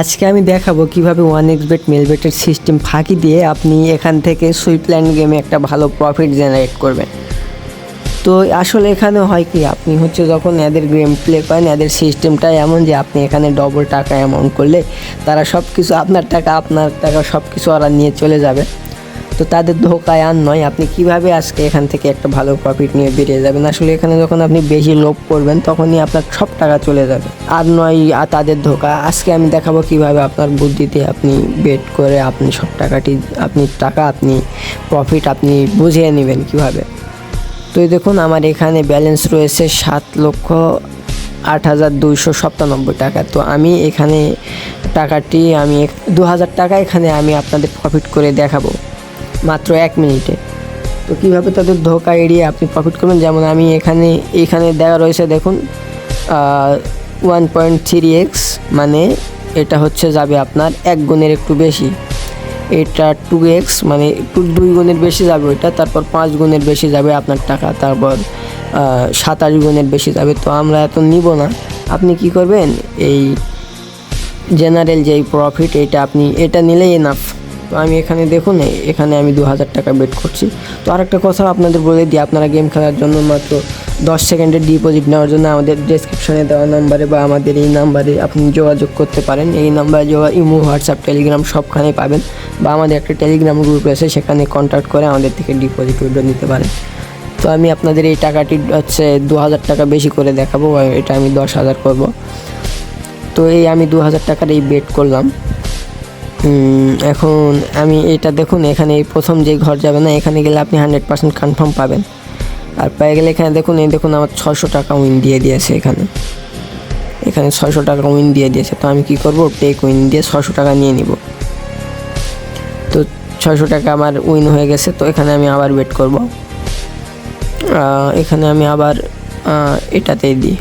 আজকে আমি দেখাবো কীভাবে ওয়ান এক্স বেট মেল বেটের সিস্টেম ফাঁকি দিয়ে আপনি এখান থেকে সুইপল্যান্ড গেমে একটা ভালো প্রফিট জেনারেট করবেন। তো আসলে এখানে হয় কি, আপনি হচ্ছে যখন এদের গেম প্লে করেন এদের সিস্টেমটা এমন যে আপনি এখানে ডবল টাকা অ্যামাউন্ট করলে তারা সব কিছু আপনার টাকা আপনার টাকা সব কিছু ওরা নিয়ে চলে যাবে। তো তাদের ধোকায় আর নয়। আপনি কীভাবে আজকে এখান থেকে একটা ভালো প্রফিট নিয়ে বেরিয়ে যাবেন? আসলে এখানে যখন আপনি বেশি লোভ করবেন, তখনই আপনার সব টাকা চলে যাবে। আর নয়, আর তাদের ধোকা। আজকে আমি দেখাবো কীভাবে আপনার বুদ্ধিতে আপনি বেট করে আপনি সব টাকাটি, আপনি টাকা আপনি প্রফিট আপনি বুঝিয়ে নেবেন কীভাবে। তো দেখুন, আমার এখানে ব্যালেন্স রয়েছে সাত লক্ষ আট হাজার দুইশো সপ্তানব্বই টাকা। তো আমি এখানে টাকাটি, আমি দু হাজার টাকা এখানে আমি আপনাদের প্রফিট করে দেখাবো। মাত্র এক মিনিটে। তো কীভাবে তাদের ধোকা এড়িয়ে আপনি প্রফিট করবেন? যেমন আমি এখানে এখানে দেওয়া রয়েছে দেখুন ওয়ান পয়েন্ট থ্রি এক্স মানে এটা হচ্ছে যাবে আপনার এক গুণের একটু বেশি। এটা টু এক্স মানে একটু দুই গুণের বেশি যাবে ওইটা, তারপর পাঁচ গুণের বেশি যাবে আপনার টাকা, তারপর সাতাশ গুণের বেশি যাবে। তো আমরা এত নিব না। আপনি কি করবেন? এই জেনারেল যেই প্রফিট এটা আপনি, এটা নিলেই এনাফ তো আমি এখানে দেখুন এখানে আমি দু হাজার টাকা বেট করছি। তো আরেকটা কথা আপনাদের বলে দিই, আপনারা গেম খেলার জন্য মাত্র দশ সেকেন্ডের ডিপোজিট নেওয়ার জন্য আমাদের ডেসক্রিপশনে দেওয়া নাম্বারে বা আমাদের এই নাম্বারে আপনি যোগাযোগ করতে পারেন। এই নাম্বারে যোগা, ইমো হোয়াটসঅ্যাপ টেলিগ্রাম সবখানে পাবেন বা আমাদের একটা টেলিগ্রাম গ্রুপ আছে, সেখানে কন্ট্যাক্ট করে আমাদের থেকে ডিপোজিট উইড্রো নিতে পারেন। তো আমি আপনাদের এই টাকাটি হচ্ছে দু হাজার টাকা বেশি করে দেখাবো এটা আমি দশ হাজার করব। তো এই আমি দু হাজার টাকার এই বেট করলাম। এখন আমি এটা দেখুন, এখানে প্রথম যে ঘর যাবে না, এখানে গেলে আপনি হান্ড্রেড পার্সেন্ট কনফার্ম পাবেন। আর পেয়ে গেলে এখানে দেখুন, এই দেখুন আমার ছশো টাকা উইন দিয়ে দিয়েছে এখানে। এখানে ছশো টাকা উইন দিয়ে দিয়েছে। তো আমি কি করব? টেক উইন দিয়ে ছশো টাকা নিয়ে নিব। তো ছশো টাকা আমার উইন হয়ে গেছে, তো এখানে আমি আবার ওয়েট করব। এখানে আমি আবার এটাতেই দিই।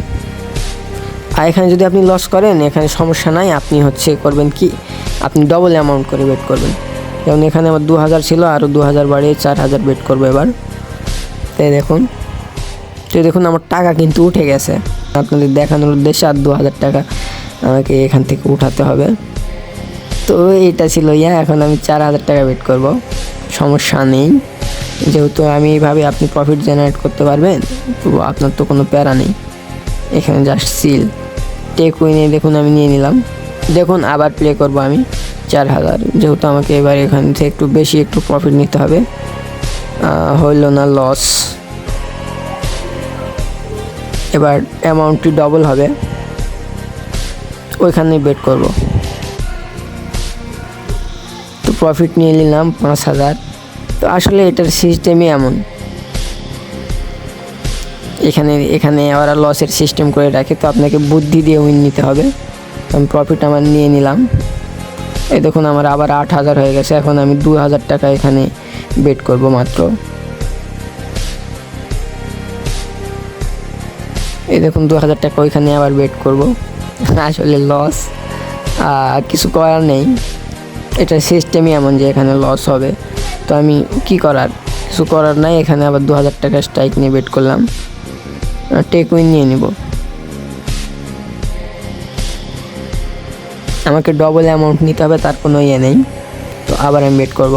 আর এখানে যদি আপনি লস করেন, এখানে সমস্যা নাই। আপনি হচ্ছে করবেন কি? আপনি ডবল অ্যামাউন্ট করে বেট করবেন। যেমন এখানে আমার দু হাজার ছিল আরও দু হাজার বাড়িয়ে চার হাজার বেট করব এবার। তাই দেখুন, তো দেখুন আমার টাকা কিন্তু উঠে গেছে। আপনাদের দেখানোর উদ্দেশ্যে আর দু হাজার টাকা আমাকে এখান থেকে উঠাতে হবে। তো এটা ছিল ইয়া, এখন আমি চার হাজার টাকা বেট করব। সমস্যা নেই। যেহেতু আমি এইভাবে আপনি প্রফিট জেনারেট করতে পারবেন, তো আপনার তো কোনো প্যারা নেই। এখানে জাস্ট সিল টেক উইনে দেখুন আমি নিয়ে নিলাম। দেখুন আবার প্লে করব আমি। চার হাজার, যেহেতু আমাকে এবার এখান থেকে একটু বেশি একটু প্রফিট নিতে হবে। হইল না লস এবার অ্যামাউন্টটি ডবল হবে। ওইখানে বেট করব। তো প্রফিট নিয়ে নিলাম পাঁচ হাজার। তো আসলে এটার সিস্টেমই এমন। এখানে এখানে ওরা লসের সিস্টেম করে রাখে, তো আপনাকে বুদ্ধি দিয়ে উইন নিতে হবে। আমি প্রফিট আমার নিয়ে নিলাম। এই দেখুন, আমার আবার আট হাজার হয়ে গেছে। এখন আমি দু হাজার টাকা এখানে বেট করব মাত্র। এই দেখুন, দু হাজার টাকা ওইখানে আবার বেট করব। আসলে লস কিছু করার নেই। এটা সিস্টেমই এমন যে এখানে লস হবে। তো আমি কি করার? কিছু করার নাই, এখানে আবার দু হাজার টাকা স্ট্রাইক নিয়ে বেট করলাম। টেক উইন নিয়ে নিব। আমাকে ডবল অ্যামাউন্ট নিতে হবে, তার কোনো ইয়ে নেই। তো আবার আমি বেট করব।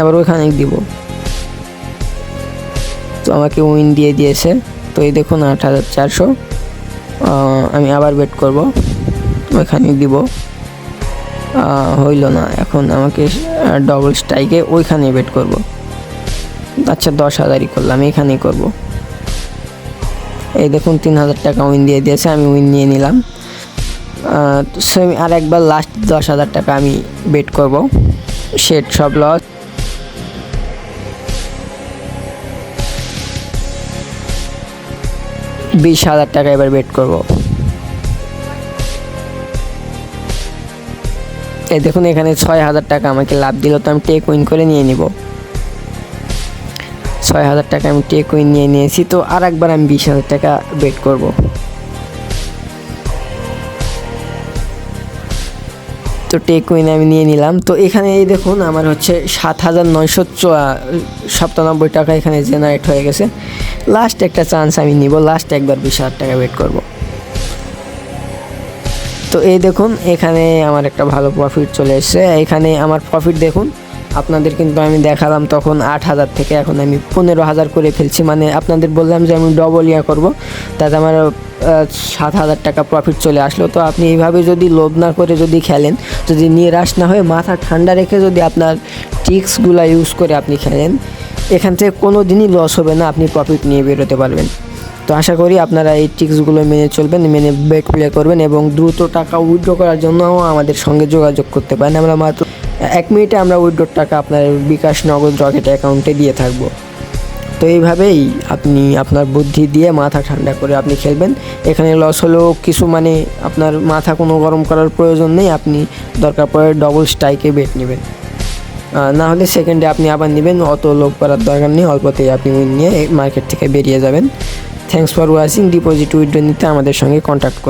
আবার ওইখানে দিব। তো আমাকে উইন দিয়ে দিয়েছে। তো এই দেখুন আট হাজার চারশো। আমি আবার বেট করব। ওইখানে দিব। হইল না। এখন আমাকে ডবল স্ট্রাইকে ওইখানে বেট করব। আচ্ছা দশ হাজারই করলাম, এখানেই করব। এই দেখুন, তিন হাজার টাকা উইন দিয়ে দিয়েছে, আমি উইন নিয়ে নিলাম। সো আমি আর একবার লাস্ট দশ হাজার টাকা আমি বেট করব। শেড সব লস বিশ হাজার টাকা এবার বেট করব। এই দেখুন, এখানে ছয় হাজার টাকা আমাকে লাভ দিল, তো আমি টেক উইন করে নিয়ে নিব। ছয় হাজার টাকা আমি টেক উইন নিয়ে নিয়েছি, তো আর একবার আমি বিশ হাজার টাকা বেট করব। তো টেক উইন আমি নিয়ে নিলাম। তো এখানে এই দেখুন, আমার হচ্ছে সাত হাজার নয়শো সাতানব্বই টাকা এখানে জেনারেট হয়ে গেছে। লাস্ট একটা চান্স আমি নিব লাস্ট একবার বিশ হাজার টাকা ওয়েট করব। তো এই দেখুন, এখানে আমার একটা ভালো প্রফিট চলে এসেছে। এখানে আমার প্রফিট দেখুন আপনাদের কিন্তু আমি দেখালাম তখন আট হাজার থেকে, এখন আমি পনেরো হাজার করে ফেলছি। মানে আপনাদের বললাম যে আমি ডবল ইয়া করব, তাতে আমার সাত হাজার টাকা প্রফিট চলে আসলো। তো আপনি এইভাবে যদি লোভ না করে যদি খেলেন, যদি নিরাশ না হয়ে মাথা ঠান্ডা রেখে যদি আপনার টিক্সগুলো ইউজ করে আপনি খেলেন, এখান থেকে কোনো দিনই লস হবে না, আপনি প্রফিট নিয়ে বেরোতে পারবেন। তো আশা করি আপনারা এই টিক্সগুলো মেনে চলবেন, মেনে বেট প্লে করবেন এবং দ্রুত টাকা উইথড্র করার জন্য আমাদের সঙ্গে যোগাযোগ করতে পারেন। আমরা মাত্র এক মিনিটে আমরা উইথড্রোর টাকা আপনার বিকাশ নগদ রকেট অ্যাকাউন্টে দিয়ে থাকব। তো এইভাবেই আপনি আপনার বুদ্ধি দিয়ে মাথা ঠান্ডা করে আপনি খেলবেন। এখানে লস হলেও কিছু মানে আপনার মাথা কোনো গরম করার প্রয়োজন নেই, আপনি দরকার পড়ে ডবল স্ট্রাইকে বেট নেবেন। না হলে সেকেন্ডে আপনি আবার নেবেন, অত লোক করার দরকার নেই, অল্পতেই আপনি উইন নিয়ে মার্কেট থেকে বেরিয়ে যাবেন। Thanks for watching deposit withdraw নিতে আমাদের সঙ্গে কন্ট্যাক্ট করুন।